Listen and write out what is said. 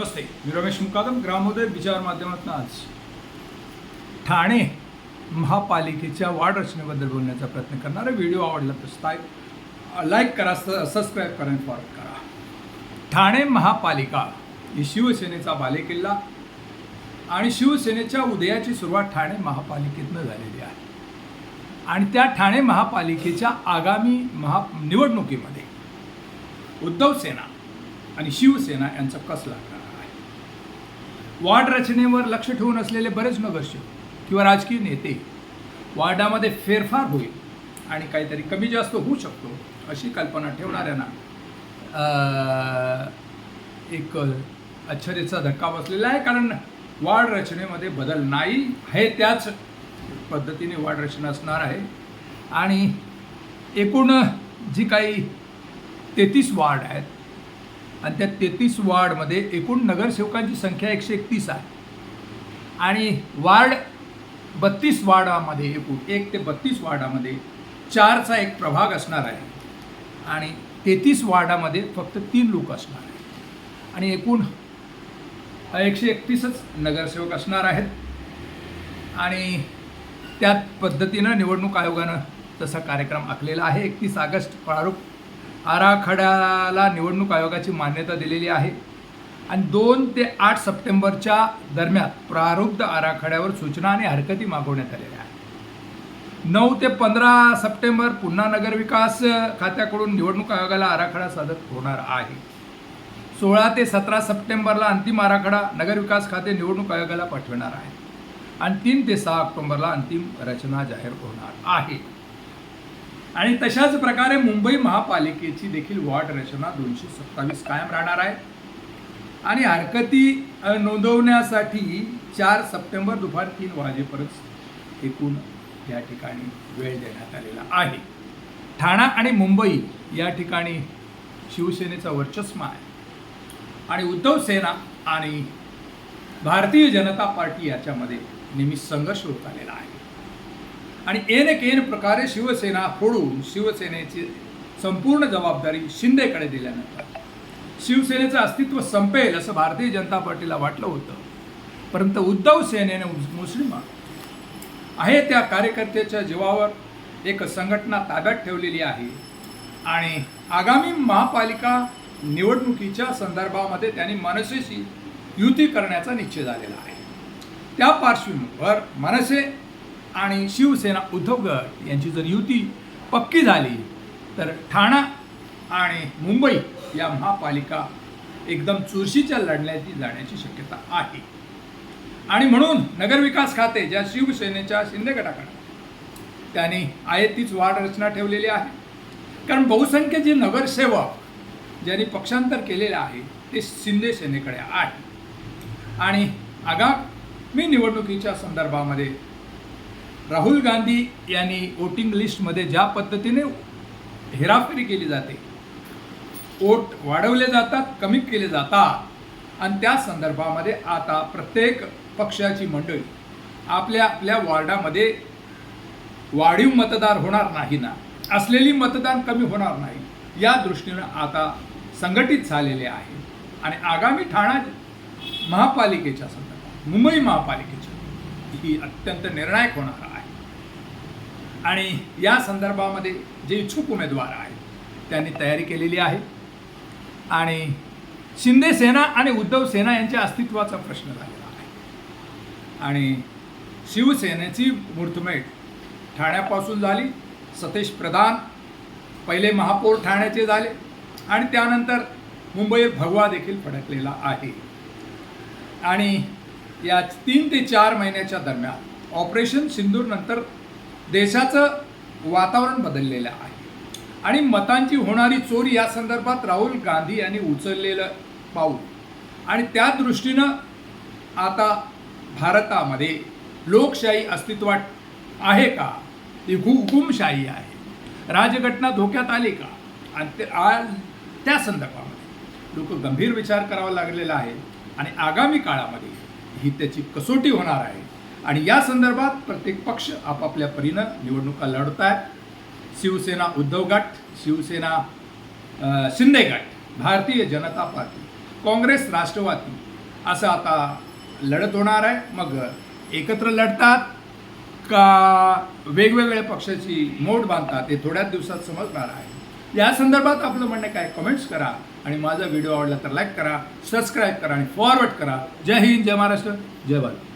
नमस्ते मी रमेश मुकादम ग्रामोदय विचार माध्यमातून आज ठाणे महापालिकेच्या वाढ रचनेबद्दल बोलण्याचा प्रयत्न करणार व्हिडिओ आवडला तर लाईक करा सबस्क्राईब करा आणि फॉलो करा. ठाणे महापालिका ही शिवसेनेचा बालेकिल्ला आणि शिवसेनेच्या उदयाची सुरुवात ठाणे महापालिकेतनं झालेली आहे. आणि त्या ठाणे महापालिकेच्या आगामी महा निवडणुकीमध्ये उद्धव सेना आणि शिवसेना यांचा कस लागणार वार्ड रचनेवर लक्ष ठेवून असलेले बरेच नगरसेवक किंवा राजकीय नेते वार्डामध्ये फेरफार होईल आणि काहीतरी कमी जास्त होऊ शकतो अशी कल्पना ठेवणाऱ्यांना एक आश्चर्याचा धक्का बसलेला आहे. कारण वाढ रचनेमध्ये बदल नाही हे त्याच पद्धतीने वाढ रचना असणार आहे. आणि एकूण जी काही तेहतीस वार्ड आहेत आणि त्या तेहतीस वार्डमध्ये एकूण नगरसेवकांची संख्या एकशे एकतीस आहे. आणि वार्ड बत्तीस वार्डामध्ये एकूण एक ते बत्तीस वार्डामध्ये चारचा एक प्रभाग असणार आहे. आणि तेहतीस वार्डामध्ये फक्त तीन लोक असणार आहेत. आणि एकूण एकशे एकतीसच नगरसेवक असणार आहेत. आणि त्याच पद्धतीनं निवडणूक आयोगानं तसा कार्यक्रम आखलेला आहे. एकतीस ऑगस्ट प्रारूप आराखड्याला निवडणूक आयोगाची मान्यता दिलेली आहे. आणि दोन ते आठ सप्टेंबरच्या दरम्यान प्रारूप आराखड्यावर सूचना आणि हरकती मागवण्यात आलेल्या आहेत. नऊ ते पंधरा सप्टेंबर पुन्हा नगरविकास खात्याकडून निवडणूक आयोगाला आराखडा सादर होणार आहे. सोळा ते सतरा सप्टेंबरला अंतिम आराखडा नगरविकास खाते निवडणूक आयोगाला पाठवणार आहे. आणि तीन ते सहा ऑक्टोबरला अंतिम रचना जाहीर होणार आहे. आणि तशाच प्रकारे मुंबई महापालिकेची देखील वॉर्ड रचना दोनशे सत्तावीस कायम राहणार आहे. आणि हरकती नोंदवण्यासाठी चार सप्टेंबर दुपार तीन वाजेपर्यंत एकूण या ठिकाणी वेळ देण्यात आलेला आहे. ठाणा आणि मुंबई या ठिकाणी शिवसेनेचा वर्चस्व आहे. आणि उद्धव सेना आणि भारतीय जनता पार्टी याच्यामध्ये नेहमी संघर्ष होत आलेला आहे. आणि एन एक एन प्रकारे शिवसेना फोडून शिवसेनेची संपूर्ण जबाबदारी शिंदेकडे दिल्यानंतर. शिवसेनेचं अस्तित्व संपेल असं भारतीय जनता पार्टीला वाटलं होतं. परंतु उद्धव सेनेने मुस्लिम आहे त्या कार्यकर्त्याच्या जीवावर एक संघटना ताब्यात ठेवलेली आहे. आणि आगामी महापालिका निवडणुकीच्या संदर्भामध्ये त्यांनी मनसेशी युती करण्याचा निश्चय झालेला आहे. त्या पार्श्वभूमीवर मनसे आणि शिवसेना उद्धव गट यांची जर युती पक्की झाली तर ठाणा आणि मुंबई या महापालिका एकदम चुरशीच्या लढण्याची जाण्याची शक्यता आहे. आणि म्हणून नगरविकास खाते ज्या शिवसेनेच्या शिंदे गटाकडे त्यांनी आहे तीच वाढ रचना ठेवलेली आहे. कारण बहुसंख्य जे नगरसेवक ज्यांनी पक्षांतर केलेले आहे ते शिंदे सेनेकडे आहे. आणि आगामी निवडणुकीच्या संदर्भामध्ये राहुल गांधी यांनी वोटिंग लिस्टमध्ये ज्या पद्धतीने हेराफेरी केली जाते वोट वाढवले जातात कमी केले जातात आणि त्या संदर्भामध्ये आता प्रत्येक पक्षाची मंडळी आपल्या आपल्या वॉर्डामध्ये वाढीव मतदार होणार नाही ना? असलेली मतदान कमी होणार नाही. या दृष्टीनं आता संघटित झालेले आहे. आणि आगामी ठाणा महापालिकेच्या संदर्भात मुंबई महापालिकेच्या ही अत्यंत निर्णायक होणार आहे. आणि या संदर्भामध्ये जे इच्छुक उमेदवार आहेत त्यांनी तयारी केलेली आहे. आणि शिंदे सेना आणि उद्धव सेना यांच्या अस्तित्वाचा प्रश्न झालेला आहे. आणि शिवसेनेची मुहूर्तमेढ ठाण्यापासून झाली सतेश प्रधान पहिले महापौर ठाण्याचे झाले आणि त्यानंतर मुंबईत भगवा देखील फडकलेला आहे. आणि या तीन ते चार महिन्याच्या दरम्यान ऑपरेशन सिंदूरनंतर देशाचं वातावरण बदललेलं आहे. आणि मतांची होणारी चोरी या संदर्भात राहुल गांधी यांनी उचललेलं पाऊल. आणि त्या दृष्टीनं आता भारतामध्ये लोकशाही अस्तित्वात आहे का? ती हुकुमशाही आहे. राजघटना धोक्यात आली का? आणि ते आज त्या संदर्भामध्ये लोक गंभीर विचार करावा लागलेला आहे. आणि आगामी काळामध्ये ही त्याची कसोटी होणार आहे. आणि या संदर्भात प्रत्येक पक्ष आपापल्या परीनं निवडणुका लढत आहेत शिवसेना उद्धव गट शिवसेना शिंदे गट भारतीय जनता पार्टी काँग्रेस राष्ट्रवादी असं आता लढत होणार आहे. मग एकत्र लढतात का वेगवेगळ्या पक्षाची मोड बांधतात हे थोड्याच दिवसात समजणार आहे. या संदर्भात आपलं म्हणणं काय? कमेंट्स करा आणि माझा व्हिडिओ आवडला तर लाईक करा सबस्क्राईब करा आणि फॉरवर्ड करा. जय हिंद जय महाराष्ट्र जय भारत.